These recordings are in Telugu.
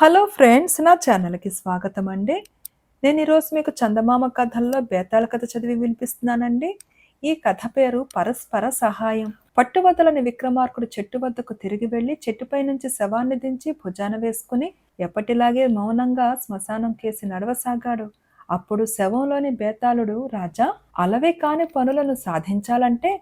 హలో ఫ్రెండ్స్ నా ఛానల్కి స్వాగతం అండి. నేను ఈరోజు మీకు చందమామ కథల్లో బేతాళ కథ చదివి వినిపిస్తున్నానండి. ఈ కథ పేరు పరస్పర సహాయం. పట్టువదలని విక్రమార్కుడు చెట్టు వద్దకు తిరిగి వెళ్ళి చెట్టుపై నుంచి శవాన్ని దించి భుజాన వేసుకుని ఎప్పటిలాగే మౌనంగా శ్మశానం కేసి నడవసాగాడు. అప్పుడు శవంలోని బేతాళుడు రాజా అలవే కాని పనులను సాధించాలంటే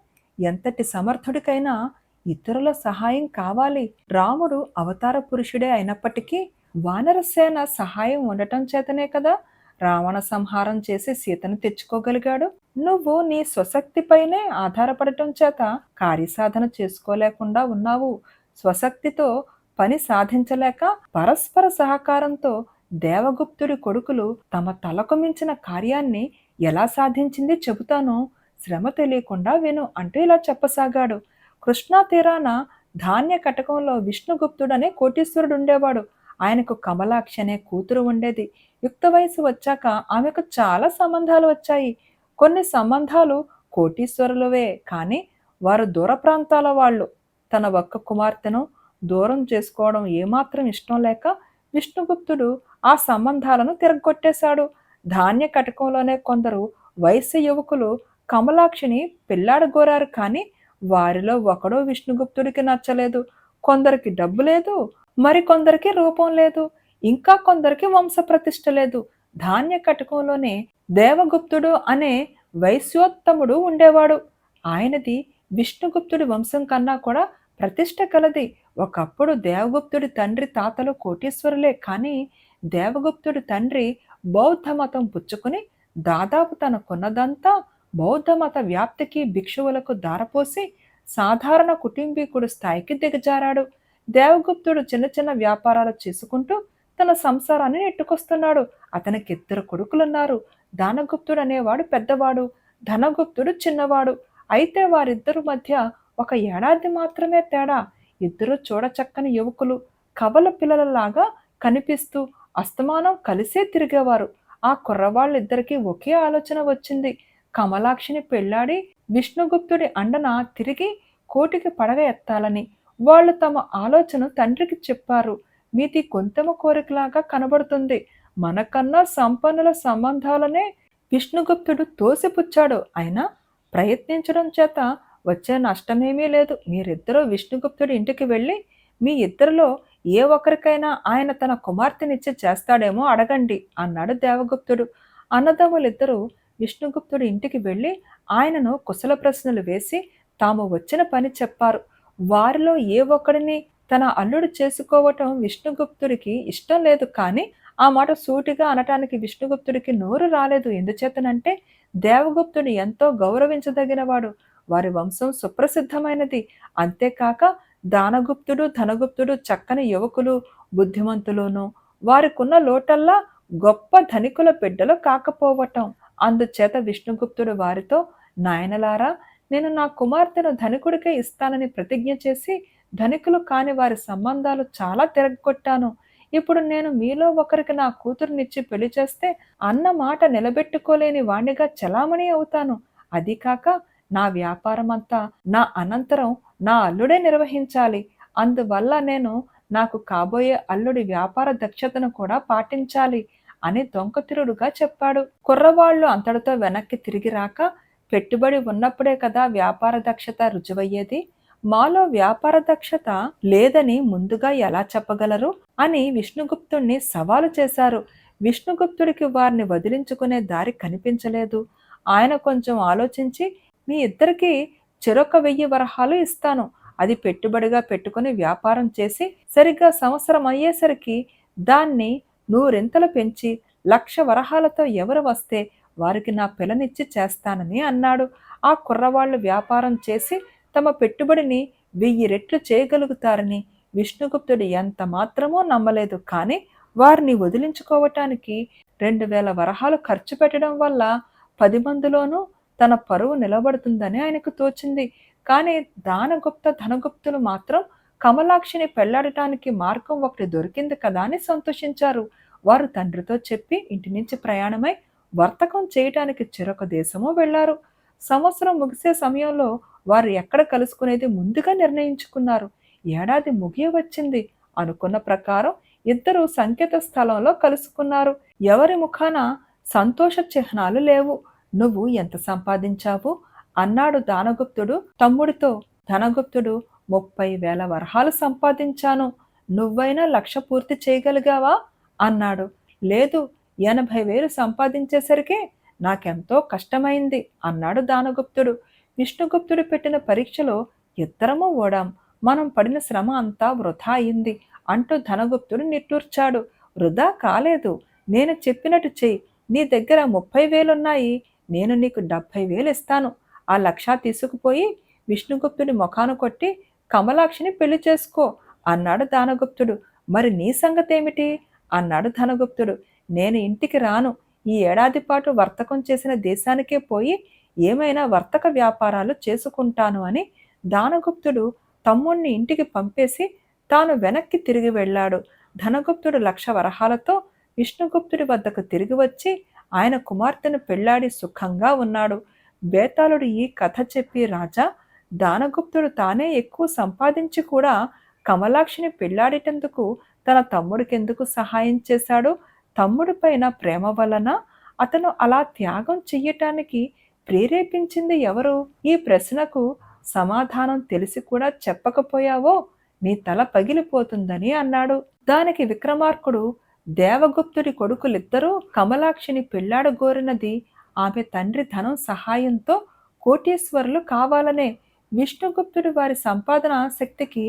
ఎంతటి సమర్థుడికైనా ఇతరుల సహాయం కావాలి. రాముడు అవతార పురుషుడే అయినప్పటికీ వానరసేన సహాయం ఉండటం చేతనే కదా? రావణ సంహారం చేసి సీతను తెచ్చుకోగలిగాడు. నువ్వు నీ స్వశక్తిపైనే ఆధారపడటం చేత కార్యసాధన చేసుకోలేకుండా ఉన్నావు. స్వశక్తితో పని సాధించలేక పరస్పర సహకారంతో దేవగుప్తుడి కొడుకులు తమ తలకు మించిన కార్యాన్ని ఎలా సాధించింది చెబుతాను శ్రమ తెలియకుండా విను అంటూ ఇలా చెప్పసాగాడు. కృష్ణా తీరాన ధాన్య కటకంలో విష్ణుగుప్తుడనే కోటీశ్వరుడు ఉండేవాడు. ఆయనకు కమలాక్షి అనే కూతురు ఉండేది. యుక్త వయసు వచ్చాక ఆమెకు చాలా సంబంధాలు వచ్చాయి. కొన్ని సంబంధాలు కోటీశ్వరులవే కానీ వారు దూర ప్రాంతాల వాళ్ళు. తన ఒక్క కుమార్తెను దూరం చేసుకోవడం ఏమాత్రం ఇష్టం లేక విష్ణుగుప్తుడు ఆ సంబంధాలను తిరగొట్టేశాడు. ధాన్య కటకంలోనే కొందరు వయసు యువకులు కమలాక్షిని పెళ్ళాడగోరారు కానీ వారిలో ఒకడో విష్ణుగుప్తుడికి నచ్చలేదు. కొందరికి డబ్బు లేదు మరికొందరికి రూపం లేదు ఇంకా కొందరికి వంశప్రతిష్ఠ లేదు. ధాన్య కటకంలోనే దేవగుప్తుడు అనే వైశ్యోత్తముడు ఉండేవాడు. ఆయనది విష్ణుగుప్తుడి వంశం కన్నా కూడా ప్రతిష్ట కలది. ఒకప్పుడు దేవగుప్తుడి తండ్రి తాతలు కోటీశ్వరులే కానీ దేవగుప్తుడి తండ్రి బౌద్ధ మతం పుచ్చుకుని దాదాపు తన కొన్నదంతా బౌద్ధ మత వ్యాప్తికి భిక్షువులకు దారపోసి సాధారణ కుటుంబీకుడు స్థాయికి దిగజారాడు. దేవగుప్తుడు చిన్న చిన్న వ్యాపారాలు చేసుకుంటూ తన సంసారాన్ని నెట్టుకొస్తున్నాడు. అతనికి ఇద్దరు కొడుకులున్నారు. దానగుప్తుడు అనేవాడు పెద్దవాడు ధనగుప్తుడు చిన్నవాడు. అయితే వారిద్దరు మధ్య ఒక ఏడాది మాత్రమే తేడా. ఇద్దరు చూడచక్కని యువకులు కవల పిల్లలలాగా కనిపిస్తూ అస్తమానం కలిసే తిరిగేవారు. ఆ కుర్రవాళ్ళిద్దరికీ ఒకే ఆలోచన వచ్చింది. కమలాక్షిని పెళ్ళాడి విష్ణుగుప్తుడి అండన తిరిగి కోటికి పడగ ఎత్తాలని. వాళ్ళు తమ ఆలోచన తండ్రికి చెప్పారు. మీది కొంతమ కోరికలాగా కనబడుతుంది. మనకన్నా సంపన్నుల సంబంధాలనే విష్ణుగుప్తుడు తోసిపుచ్చాడు. అయినా ప్రయత్నించడం చేత వచ్చే నష్టమేమీ లేదు. మీరిద్దరూ విష్ణుగుప్తుడి ఇంటికి వెళ్ళి మీ ఇద్దరిలో ఏ ఒక్కరికైనా ఆయన తన కుమార్తెనిచ్చి చేస్తాడేమో అడగండి అన్నాడు దేవగుప్తుడు. అన్నదమ్ములిద్దరూ విష్ణుగుప్తుడి ఇంటికి వెళ్ళి ఆయనను కుశల ప్రశ్నలు వేసి తాము వచ్చిన పని చెప్పారు. వారిలో ఏ ఒక్కడిని తన అల్లుడు చేసుకోవటం విష్ణుగుప్తుడికి ఇష్టం లేదు కానీ ఆ మాట సూటిగా అనటానికి విష్ణుగుప్తుడికి నోరు రాలేదు. ఎందుచేతనంటే దేవగుప్తుడు ఎంతో గౌరవించదగినవాడు. వారి వంశం సుప్రసిద్ధమైనది. అంతేకాక దానగుప్తుడు ధనగుప్తుడు చక్కని యువకులు బుద్ధిమంతులును వారికున్న లోటల్లా గొప్ప ధనికుల బిడ్డలు కాకపోవటం. అందుచేత విష్ణుగుప్తుడు వారితో నాయనలారా నేను నా కుమార్తెను ధనికుడికే ఇస్తానని ప్రతిజ్ఞ చేసి ధనికులు కాని వారి సంబంధాలు చాలా తిరగొట్టాను ఇప్పుడు నేను మీలో ఒకరికి నా కూతురునిచ్చి పెళ్ళి చేస్తే అన్న మాట నిలబెట్టుకోలేని వాణ్ణిగా చలామణి అవుతాను. అది కాక నా వ్యాపారం అంతా నా అనంతరం నా అల్లుడే నిర్వహించాలి. అందువల్ల నేను నాకు కాబోయే అల్లుడి వ్యాపార దక్షతను కూడా పాటించాలి అని దొంకతిరుడుగా చెప్పాడు. కుర్రవాళ్ళు అంతటితో వెనక్కి తిరిగి రాక పెట్టుబడి ఉన్నప్పుడే కదా వ్యాపార దక్షత రుజువయ్యేది? మాలో వ్యాపార దక్షత లేదని ముందుగా ఎలా చెప్పగలరు? అని విష్ణుగుప్తుణ్ణి సవాలు చేశారు. విష్ణుగుప్తుడికి వారిని వదిలించుకునే దారి కనిపించలేదు. ఆయన కొంచెం ఆలోచించి మీ ఇద్దరికి చెరొక వెయ్యి వరహాలు ఇస్తాను. అది పెట్టుబడిగా పెట్టుకుని వ్యాపారం చేసి సరిగ్గా సంవత్సరం అయ్యేసరికి దాన్ని నూరింతలు పెంచి లక్ష వరహాలతో ఎవరు వస్తే వారికి నా పిల్లనిచ్చి చేస్తానని అన్నాడు. ఆ కుర్రవాళ్ళు వ్యాపారం చేసి తమ పెట్టుబడిని వెయ్యి రెట్లు చేయగలుగుతారని విష్ణుగుప్తుడు ఎంత మాత్రమో నమ్మలేదు. కానీ వారిని వదిలించుకోవటానికి రెండు వేల వరహాలు ఖర్చు పెట్టడం వల్ల పది మందిలోనూ తన పరువు నిలబడుతుందని ఆయనకు తోచింది. కానీ దానగుప్త ధనగుప్తులు మాత్రం కమలాక్షిని పెళ్ళాడటానికి మార్గం ఒకటి దొరికింది కదా అని సంతోషించారు. వారు తండ్రితో చెప్పి ఇంటి నుంచి ప్రయాణమై వర్తకం చేయటానికి చెరొక దేశము వెళ్ళారు సంవత్సరం ముగిసే సమయంలో వారు ఎక్కడ కలుసుకునేది ముందుగా నిర్ణయించుకున్నారు. ఏడాది ముగియ వచ్చింది అనుకున్న ప్రకారం ఇద్దరు సంకేత స్థలంలో కలుసుకున్నారు. ఎవరి ముఖాన సంతోష చిహ్నాలు లేవు. నువ్వు ఎంత సంపాదించావు? అన్నాడు దానగుప్తుడు. తమ్ముడితో ధనగుప్తుడు ముప్పై వేల వరహాలు సంపాదించాను. నువ్వైనా లక్ష పూర్తి చేయగలిగావా? అన్నాడు. లేదు ఎనభై వేలు సంపాదించేసరికే నాకెంతో కష్టమైంది అన్నాడు దానగుప్తుడు. విష్ణుగుప్తుడు పెట్టిన పరీక్షలో ఇద్దరము ఓడాం. మనం పడిన శ్రమ అంతా వృధా అయింది అంటూ ధనగుప్తుడు నిట్టూర్చాడు. వృధా కాలేదు. నేను చెప్పినట్టు చెయ్యి. నీ దగ్గర ముప్పై వేలున్నాయి. నేను నీకు డెబ్భై వేలు ఇస్తాను. ఆ లక్ష తీసుకుపోయి విష్ణుగుప్తుడి ముఖాను కొట్టి కమలాక్షిని పెళ్ళి చేసుకో అన్నాడు దానగుప్తుడు. మరి నీ సంగతేమిటి? అన్నాడు ధనగుప్తుడు. నేను ఇంటికి రాను. ఈ ఏడాది పాటు వర్తకం చేసిన దేశానికే పోయి ఏమైనా వర్తక వ్యాపారాలు చేసుకుంటాను అని దానగుప్తుడు తమ్ముణ్ణి ఇంటికి పంపేసి తాను వెనక్కి తిరిగి వెళ్ళాడు. ధనగుప్తుడు లక్ష వరహాలతో విష్ణుగుప్తుడి వద్దకు తిరిగి వచ్చి ఆయన కుమార్తెను పెళ్ళాడి సుఖంగా ఉన్నాడు. బేతాళుడు ఈ కథ చెప్పి రాజా దానగుప్తుడు తానే ఎక్కువ సంపాదించి కూడా కమలాక్షిని పెళ్ళాడేటందుకు తన తమ్ముడికెందుకు సహాయం చేశాడు? తమ్ముడి పైన ప్రేమ వలన అతను అలా త్యాగం చెయ్యటానికి ప్రేరేపించింది ఎవరు? ఈ ప్రశ్నకు సమాధానం తెలిసి కూడా చెప్పకపోయావో? నీ తల పగిలిపోతుందని అన్నాడు. దానికి విక్రమార్కుడు దేవగుప్తుడి కొడుకులిద్దరూ కమలాక్షిని పెళ్ళాడగోరినది ఆమె తండ్రి ధనం సహాయంతో కోటీశ్వరులు కావాలనే విష్ణుగుప్తుడు వారి సంపాదన శక్తికి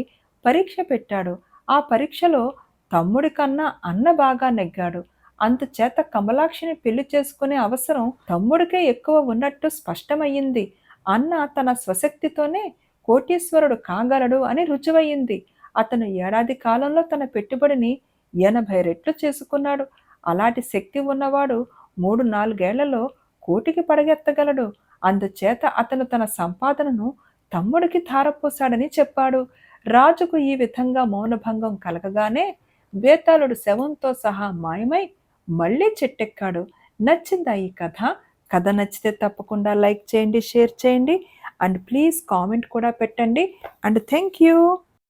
పరీక్ష పెట్టాడు. ఆ పరీక్షలో తమ్ముడి కన్నా అన్న బాగా నెగ్గాడు. అందుచేత కమలాక్షిని పెళ్ళి చేసుకునే అవసరం తమ్ముడికే ఎక్కువ ఉన్నట్టు స్పష్టమయ్యింది. అన్న తన స్వశక్తితోనే కోటీశ్వరుడు కాగలడు అని రుజువయ్యింది. అతను ఏడాది కాలంలో తన పెట్టుబడిని ఎనభై రెట్లు చేసుకున్నాడు. అలాంటి శక్తి ఉన్నవాడు మూడు నాలుగేళ్ళలో కోటికి పడగెత్తగలడు. అందుచేత అతను తన సంపాదనను తమ్ముడికి ధారపోశాడని చెప్పాడు. రాజుకు ఈ విధంగా మౌనభంగం కలగగానే బేతాళుడు శవంతో సహా మాయమై మళ్ళీ చెట్టెక్కాడు. నచ్చిందా ఈ కథ? కథ నచ్చితే తప్పకుండా లైక్ చేయండి షేర్ చేయండి. అండ్ ప్లీజ్ కామెంట్ కూడా పెట్టండి. And thank you.